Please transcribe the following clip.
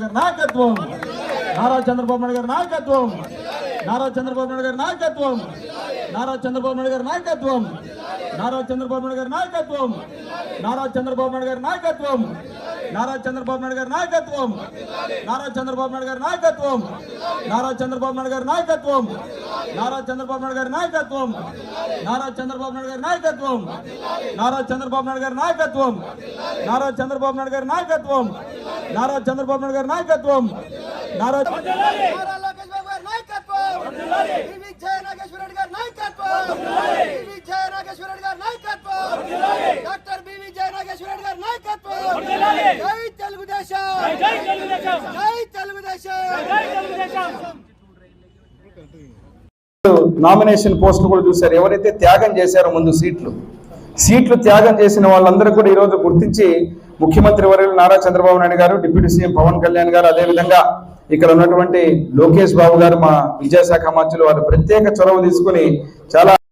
నాయుడు గారి నాయకత్వం. నారా చంద్రబాబు నాయుడు గారి నాయకత్వం. నారా చంద్రబాబు నాయుడు గారి నాయకత్వం. నారా చంద్రబాబు నాయుడు గారి నాయకత్వం. నారా చంద్రబాబు నాయుడు గారి నాయకత్వం. నారా చంద్రబాబు నాయుడు గారి నాయకత్వం. నారా చంద్రబాబు నాయుడు గారి నాయకత్వం. నారా చంద్రబాబు నాయుడు గారి నాయకత్వం. నారా చంద్రబాబు నాయుడు గారి నాయకత్వం. నారా చంద్రబాబు నాయుడు గారి నాయకత్వం. నారా చంద్రబాబు నాయుడు గారి నాయకత్వం. నారా చంద్రబాబు నాయుడు గారి నాయకత్వం. నారా చంద్రబాబు నాయుడు గారి నాయకత్వం. నారా చంద్రబాబు నాయుడు గారి నాయకత్వం. నారా డాక్టర్ బివి జయ నాగేశ్వర రెడ్డి గారి నాయకత్వం. జై తెలుగుదేశం. జై తెలుగుదేశం. జై తెలుగుదేశం. జై తెలుగుదేశం. నామినేషన్ పోస్టులు కూడా చూశారు. ఎవరైతే త్యాగం చేశారో ముందు సీట్లు. సీట్లు త్యాగం చేసిన వాళ్ళందరూ కూడా ఈరోజు గుర్తించి ముఖ్యమంత్రి వర్యులు నారా చంద్రబాబు నాయుడు గారు డిప్యూటీ సీఎం పవన్ కళ్యాణ్ గారు అదేవిధంగా ఇక్కడ ఉన్నటువంటి లోకేష్ బాబు గారు మా విద్యాశాఖ మంత్రులు వారు ప్రత్యేక చొరవ తీసుకుని చాలా